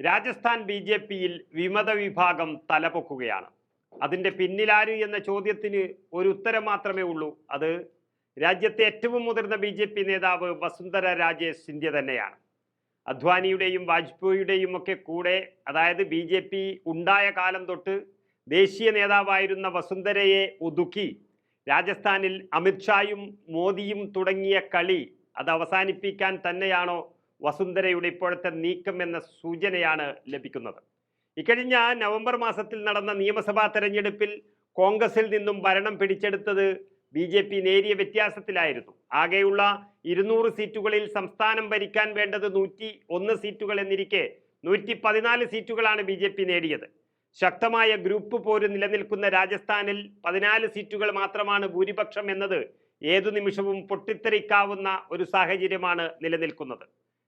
Rajasthan B J പിയിൽ വിമത വിഭാഗം തലപൊക്കുകയാണ്. അതിന്റെ പിന്നിലാര് എന്ന ചോദ്യത്തിന് ഒരു ഉത്തരം മാത്രമേ ഉള്ളൂ. അത് രാജ്യത്തെ ഏറ്റവും മുതിർന്ന ബി ജെ പി നേതാവ് വസുന്ധര രാജേ സിന്ധ്യ തന്നെയാണ്. അദ്വാനിയുടെയും വാജ്പേയിയുടെയും ഒക്കെ കൂടെ അതായത് ബി ജെ പി ഉണ്ടായ കാലം തൊട്ട് ദേശീയ നേതാവായിരുന്ന വസുന്ധരയെ ഒതുക്കി രാജസ്ഥാനിൽ അമിത്ഷായും മോദിയും തുടങ്ങിയ കളി അത് അവസാനിപ്പിക്കാൻ തന്നെയാണോ വസുന്ധരയുടെ ഇപ്പോഴത്തെ നീക്കം എന്ന സൂചനയാണ് ലഭിക്കുന്നത്. ഇക്കഴിഞ്ഞ നവംബർ മാസത്തിൽ നടന്ന നിയമസഭാ തെരഞ്ഞെടുപ്പിൽ കോൺഗ്രസിൽ നിന്നും ഭരണം പിടിച്ചെടുത്തത് ബി ജെ പി നേരിയ വ്യത്യാസത്തിലായിരുന്നു. ആകെയുള്ള ഇരുന്നൂറ് സീറ്റുകളിൽ സംസ്ഥാനം ഭരിക്കാൻ വേണ്ടത് നൂറ്റി ഒന്ന് സീറ്റുകൾ എന്നിരിക്കെ നൂറ്റി പതിനാല് സീറ്റുകളാണ് ബി ജെ പി നേടിയത്. ശക്തമായ ഗ്രൂപ്പ് പോര് നിലനിൽക്കുന്ന രാജസ്ഥാനിൽ പതിനാല് സീറ്റുകൾ മാത്രമാണ് ഭൂരിപക്ഷം എന്നത് ഏതു നിമിഷവും പൊട്ടിത്തെറിക്കാവുന്ന ഒരു സാഹചര്യമാണ് നിലനിൽക്കുന്നത്.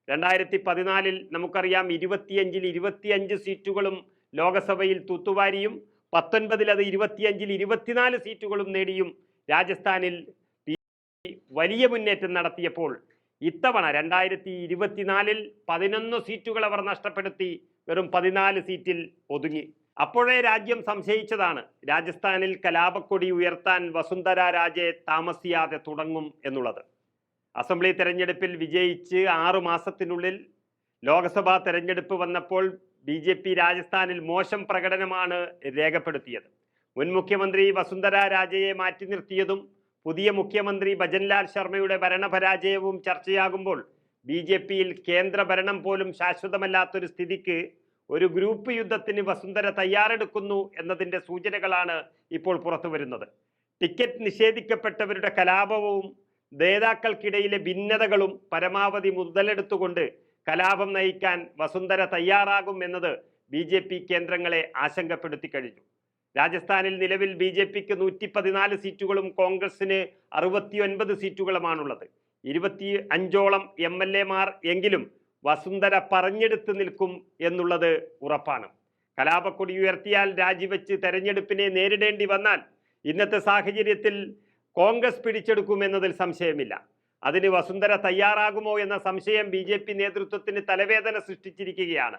രണ്ടായിരത്തി പതിനാലിൽ നമുക്കറിയാം ഇരുപത്തിയഞ്ചിൽ ഇരുപത്തിയഞ്ച് സീറ്റുകളും ലോകസഭയിൽ തൂത്തുവാരിയും പത്തൊൻപതിൽ അത് ഇരുപത്തിയഞ്ചിൽ ഇരുപത്തിനാല് സീറ്റുകളും നേടിയും രാജസ്ഥാനിൽ വലിയ മുന്നേറ്റം നടത്തിയപ്പോൾ ഇത്തവണ രണ്ടായിരത്തി ഇരുപത്തിനാലിൽ പതിനൊന്ന് സീറ്റുകൾ അവർ നഷ്ടപ്പെടുത്തി വെറും പതിനാല് സീറ്റിൽ ഒതുങ്ങി. അപ്പോഴേ രാജ്യം സംശയിച്ചതാണ് രാജസ്ഥാനിൽ കലാപക്കൊടി ഉയർത്താൻ വസുന്ധര രാജെ താമസിയാതെ തുടങ്ങും എന്നുള്ളത്. അസംബ്ലി തെരഞ്ഞെടുപ്പിൽ വിജയിച്ച് ആറു മാസത്തിനുള്ളിൽ ലോക്സഭാ തെരഞ്ഞെടുപ്പ് വന്നപ്പോൾ ബി ജെ പി രാജസ്ഥാനിൽ മോശം പ്രകടനമാണ് രേഖപ്പെടുത്തിയത്. മുൻ മുഖ്യമന്ത്രി വസുന്ധര രാജയെ മാറ്റി നിർത്തിയതും പുതിയ മുഖ്യമന്ത്രി ഭജൻലാൽ ശർമ്മയുടെ ഭരണപരാജയവും ചർച്ചയാകുമ്പോൾ ബി ജെ പിയിൽ കേന്ദ്ര ഭരണം പോലും ശാശ്വതമല്ലാത്തൊരു സ്ഥിതിക്ക് ഒരു ഗ്രൂപ്പ് യുദ്ധത്തിന് വസുന്ധര തയ്യാറെടുക്കുന്നു എന്നതിന്റെ സൂചനകളാണ് ഇപ്പോൾ പുറത്തു വരുന്നത് ടിക്കറ്റ് നിഷേധിക്കപ്പെട്ടവരുടെ കലാപവും നേതാക്കൾക്കിടയിലെ ഭിന്നതകളും പരമാവധി മുതലെടുത്തുകൊണ്ട് കലാപം നയിക്കാൻ വസുന്ധര തയ്യാറാകും എന്നത് ബി ജെ പി കേന്ദ്രങ്ങളെ ആശങ്കപ്പെടുത്തി കഴിഞ്ഞു. രാജസ്ഥാനിൽ നിലവിൽ ബി ജെ പിക്ക് നൂറ്റി പതിനാല് സീറ്റുകളും കോൺഗ്രസിന് അറുപത്തി ഒൻപത് സീറ്റുകളുമാണുള്ളത്. ഇരുപത്തി അഞ്ചോളം എം എൽ എമാർ എങ്കിലും വസുന്ധര പറഞ്ഞെടുത്ത് നിൽക്കും എന്നുള്ളത് ഉറപ്പാണ്. കലാപക്കൊടി ഉയർത്തിയാൽ രാജിവെച്ച് തെരഞ്ഞെടുപ്പിനെ നേരിടേണ്ടി വന്നാൽ ഇന്നത്തെ സാഹചര്യത്തിൽ കോൺഗ്രസ് പിടിച്ചെടുക്കുമെന്നതിൽ സംശയമില്ല. അതിന് വസുന്ധര തയ്യാറാകുമോ എന്ന സംശയം ബി ജെ പി നേതൃത്വത്തിന് തലവേദന സൃഷ്ടിച്ചിരിക്കുകയാണ്.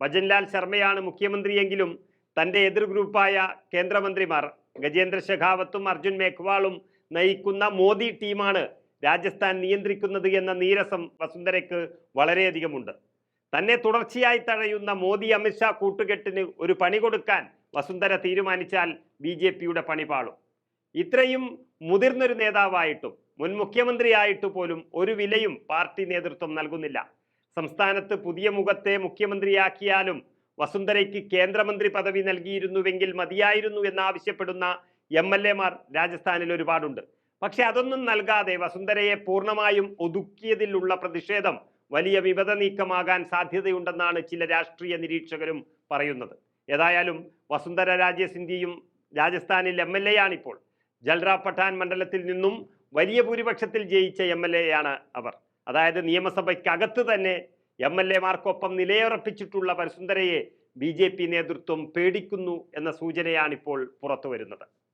ഭജൻലാൽ ശർമ്മയാണ് മുഖ്യമന്ത്രിയെങ്കിലും തന്റെ എതിർ ഗ്രൂപ്പായ കേന്ദ്രമന്ത്രിമാർ ഗജേന്ദ്ര ഷെഖാവത്തും അർജുൻ മേഘ്വാളും നയിക്കുന്ന മോദി ടീമാണ് രാജസ്ഥാൻ നിയന്ത്രിക്കുന്നത് എന്ന നീരസം വസുന്ധരയ്ക്ക് വളരെയധികമുണ്ട്. തന്നെ തുടർച്ചയായി തഴയുന്ന മോദി അമിത്ഷാ കൂട്ടുകെട്ടിന് ഒരു പണി കൊടുക്കാൻ വസുന്ധര തീരുമാനിച്ചാൽ ബി ജെ പിയുടെ ഇത്രയും മുതിർന്നൊരു നേതാവായിട്ടും മുൻ മുഖ്യമന്ത്രിയായിട്ട് പോലും ഒരു വിലയും പാർട്ടി നേതൃത്വം നൽകുന്നില്ല. സംസ്ഥാനത്ത് പുതിയ മുഖത്തെ മുഖ്യമന്ത്രിയാക്കിയാലും വസുന്ധരയ്ക്ക് കേന്ദ്രമന്ത്രി പദവി നൽകിയിരുന്നുവെങ്കിൽ മതിയായിരുന്നു എന്നാവശ്യപ്പെടുന്ന എം എൽ എമാർ രാജസ്ഥാനിൽ ഒരുപാടുണ്ട്. പക്ഷെ അതൊന്നും നൽകാതെ വസുന്ധരയെ പൂർണമായും ഒതുക്കിയതിലുള്ള പ്രതിഷേധം വലിയ വിപത നീക്കമാകാൻ സാധ്യതയുണ്ടെന്നാണ് ചില രാഷ്ട്രീയ നിരീക്ഷകരും പറയുന്നത്. ഏതായാലും വസുന്ധര രാജേ രാജസ്ഥാനിൽ എം എൽ എ ആണിപ്പോൾ. ജൽറാ പഠാൻ മണ്ഡലത്തിൽ നിന്നും വലിയ ഭൂരിപക്ഷത്തിൽ ജയിച്ച എം എൽ എ ആണ് അവർ. അതായത് നിയമസഭയ്ക്കകത്ത് തന്നെ എം എൽ എമാർക്കൊപ്പം നിലയുറപ്പിച്ചിട്ടുള്ള വസുന്ധരയെ ബി ജെ പി നേതൃത്വം പേടിക്കുന്നു എന്ന സൂചനയാണിപ്പോൾ പുറത്തു വരുന്നത്